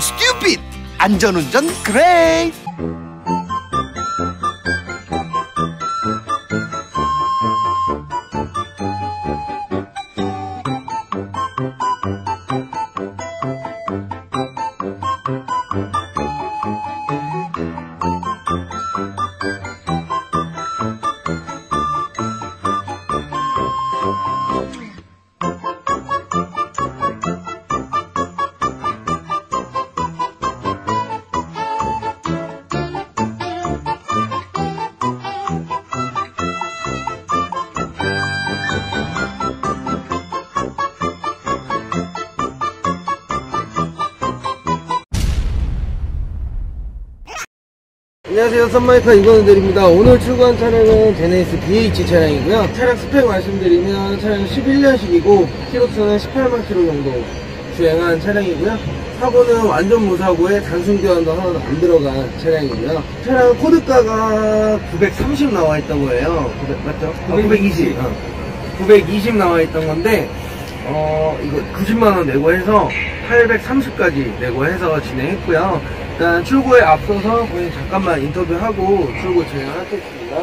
stupid 안전운전 great 안녕하세요 썬마이카 이건우들입니다. 오늘 출고한 차량은 제네시스 BH 차량이고요. 차량 스펙 말씀드리면 차량 11년식이고 키로수는 18만 킬로 정도 주행한 차량이고요. 사고는 완전 무사고에 단순 교환도 하나도 안 들어간 차량이고요. 차량 코드가가 930 나와 있던 거예요. 900, 맞죠? 920 어. 920 나와 있던 건데 어 이거 90만원 내고 해서 830까지 내고 해서 진행했고요 일단 출고에 앞서서 고객님 잠깐만 인터뷰하고 출고 진행을 하겠습니다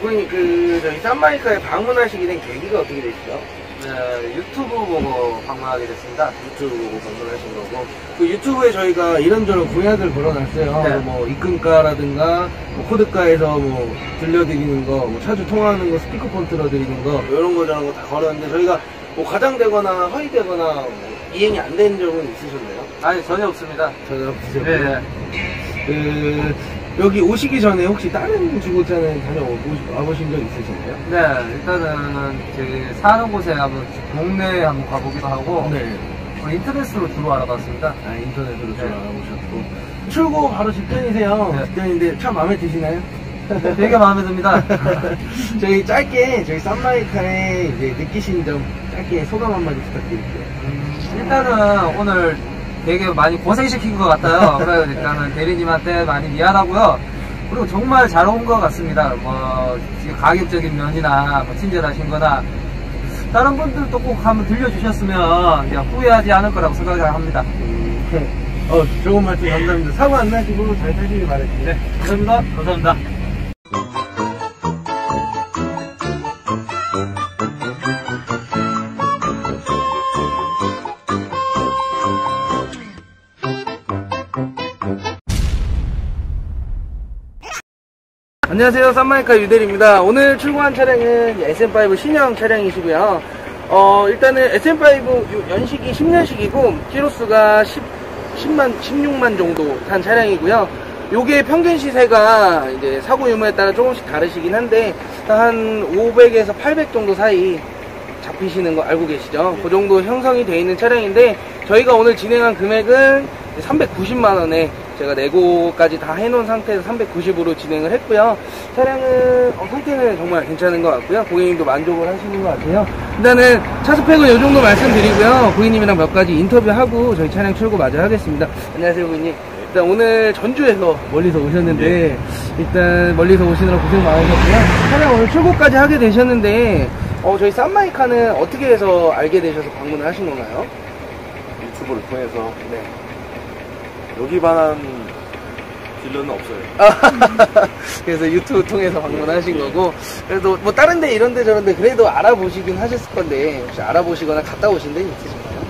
고객님 그 저희 쌈마이카에 방문하시게 된 계기가 어떻게 되시죠? 네, 유튜브 보고 방문하게 됐습니다. 유튜브 보고 방문하신 거고 그 유튜브에 저희가 이런저런 공약을 걸어놨어요 네. 뭐 입금가라든가 뭐 코드가에서 뭐 들려드리는 거, 뭐 차주 통화하는 거, 스피커폰 틀어드리는 거 이런 거 저런 거 다 걸었는데 저희가 뭐 과장되거나 허위되거나 뭐 이행이 안된 적은 있으셨나요? 아니, 전혀 없습니다. 전혀 없으셨고요 네, 그 여기 오시기 전에 혹시 다른 중고차는 다녀와보신 적 있으신가요? 네, 일단은 저기 사는 곳에 한번 동네에 한번 가보기도 하고 네. 어, 인터넷으로 주로 알아봤습니다. 아 인터넷으로 네. 좀 알아보셨고 출고 바로 직전이세요. 네. 직전인데 차 마음에 드시나요? 네, 되게 마음에 듭니다. 저희 짧게 저희 쌈마이카에 이제 느끼신 점 짧게 소감 한마디 부탁드릴게요. 음, 일단은 오늘 되게 많이 고생시킨 것 같아요. 그래서 일단은 대리님한테 많이 미안하고요. 그리고 정말 잘 온 것 같습니다. 뭐, 가격적인 면이나 뭐 친절하신 거나 다른 분들도 꼭 한번 들려주셨으면 후회하지 않을 거라고 생각을 합니다. 음, 어 좋은 말씀 감사합니다. 사고 안 나시고 잘 타시길 바랍니다. 네, 감사합니다. 감사합니다. 안녕하세요. 쌈마이카 유델입니다. 오늘 출고한 차량은 SM5 신형 차량이시고요. 어, 일단은 SM5 연식이 10년식이고, 키로수가 10, 10만, 16만 정도 탄 차량이고요. 요게 평균 시세가 이제 사고 유무에 따라 조금씩 다르시긴 한데, 한 500에서 800 정도 사이 잡히시는 거 알고 계시죠? 그 정도 형성이 되어 있는 차량인데, 저희가 오늘 진행한 금액은 390만원에 제가 내고까지 다 해놓은 상태에서 390으로 진행을 했고요. 차량은 어, 상태는 정말 괜찮은 것 같고요. 고객님도 만족을 하시는 것 같아요. 일단은 차 스펙은 이 정도 말씀드리고요. 고객님이랑 몇 가지 인터뷰하고 저희 차량 출고 마저 하겠습니다. 안녕하세요, 고객님. 일단 오늘 전주에서 멀리서 오셨는데 일단 멀리서 오시느라 고생 많으셨고요. 차량 오늘 출고까지 하게 되셨는데 어, 저희 쌈마이카는 어떻게 해서 알게 되셔서 방문을 하신 건가요? 유튜브를 통해서 네. 여기만한 딜러는 없어요. 그래서 유튜브 통해서 방문하신 거고 그래도 뭐 다른 데 이런 데 저런 데 그래도 알아보시긴 하셨을 건데 혹시 알아보시거나 갔다 오신 데는 있으신가요?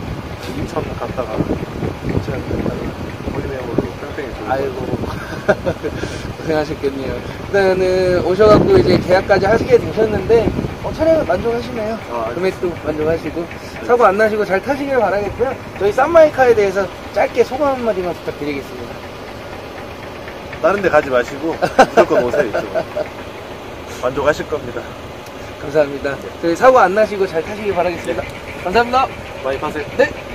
인천 갔다가 인천 갔다가 홀리네어로 뺑뺑이 돌고 아이고 고생하셨겠네요 일단은 오셔갖고 이제 계약까지 하시게 되셨는데 어, 차량은 만족하시나요? 아, 금액도 만족하시고 사고 안 나시고 잘 타시길 바라겠고요 저희 쌈마이카에 대해서 짧게 소감 한마디만 부탁드리겠습니다 다른 데 가지 마시고 무조건 오세요 이쪽으로. 만족하실 겁니다. 감사합니다 저희 사고 안 나시고 잘 타시길 바라겠습니다 감사합니다 많이 파세요. 네.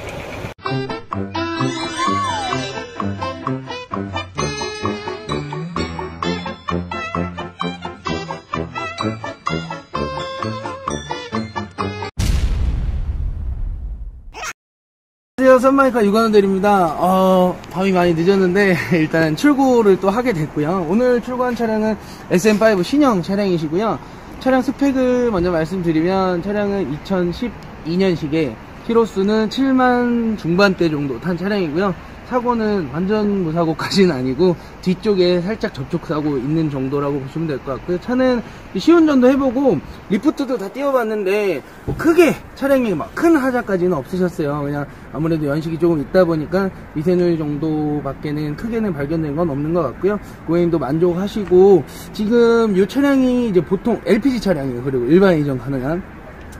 안녕하세요. 썬마이카 유관원들입니다. 어, 밤이 많이 늦었는데, 일단 출고를 또 하게 됐고요. 오늘 출고한 차량은 SM5 신형 차량이시고요. 차량 스펙을 먼저 말씀드리면, 차량은 2012년식에 키로수는 7만 중반대 정도 탄 차량이고요. 사고는 완전 무사고까지는 아니고 뒤쪽에 살짝 접촉사고 있는 정도라고 보시면 될 것 같고요. 차는 시운전도 해보고 리프트도 다 띄워봤는데 뭐 크게 차량이 막 큰 하자까지는 없으셨어요. 그냥 아무래도 연식이 조금 있다 보니까 미세누이 정도밖에는 크게는 발견된 건 없는 것 같고요. 고객님도 만족하시고 지금 이 차량이 이제 보통 LPG 차량이에요. 그리고 일반 이전 가능한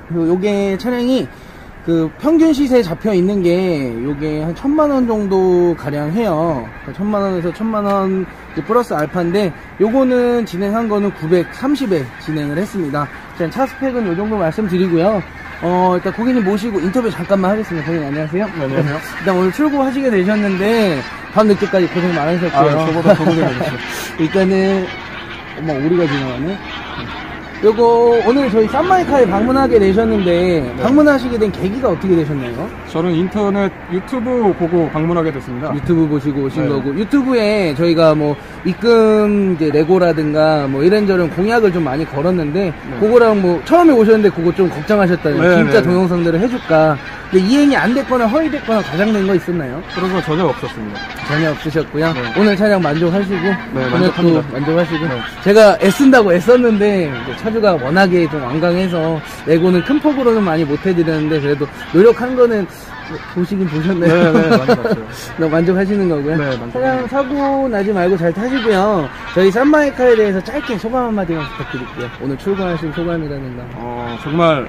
그리고 요게 차량이 그 평균 시세에 잡혀 있는 게 요게 한 천만 원 정도 가량 해요. 그러니까 천만 원에서 천만 원 플러스 알파인데 요거는 진행한 거는 930에 진행을 했습니다. 일단 차 스펙은 요 정도 말씀드리고요. 어 일단 고객님 모시고 인터뷰 잠깐만 하겠습니다. 고객님 안녕하세요. 안녕하세요. 일단 오늘 출고하시게 되셨는데 밤 늦게까지 고생 많으셨고요. 아, 저보다 더 고생하셨어요. 일단은 어머 오리가 지나가네. 요거 오늘 저희 쌈마이카에 방문하게 되셨는데 방문하시게 된 계기가 어떻게 되셨나요? 저는 인터넷 유튜브 보고 방문하게 됐습니다. 유튜브 보시고 오신 네. 거고 유튜브에 저희가 뭐 입금 이제 레고라든가 뭐 이런저런 공약을 좀 많이 걸었는데 그거랑 뭐 처음에 오셨는데 그거 좀 걱정하셨다는 네, 진짜 네, 네. 동영상들을 해줄까 근데 이행이 안 됐거나 허위됐거나 과장된 거 있었나요? 그런 건 전혀 없었습니다. 전혀 없으셨고요. 네. 오늘 차량 만족하시고 또 만족합니다. 만족하시고 네. 제가 애쓴다고 애썼는데 차주가 워낙에 좀 완강해서 레고는 큰 폭으로는 많이 못 해드렸는데 그래도 노력한 거는 뭐 보시긴 보셨네요. 네, 네, 많이 봤어요. 만족하시는 거고요. 네, 만족합니다. 차량 사고 나지 말고 잘 타시고요. 저희 쌈마이카에 대해서 짧게 소감 한마디만 부탁드릴게요. 오늘 출고하신 소감이라든가. 어, 정말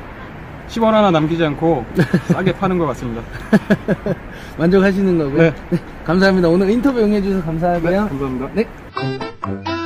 10원 하나 남기지 않고 싸게 파는 것 같습니다. 만족하시는 거고요. 네. 감사합니다. 오늘 인터뷰 응해주셔서 감사하고요. 감사합니다. 네.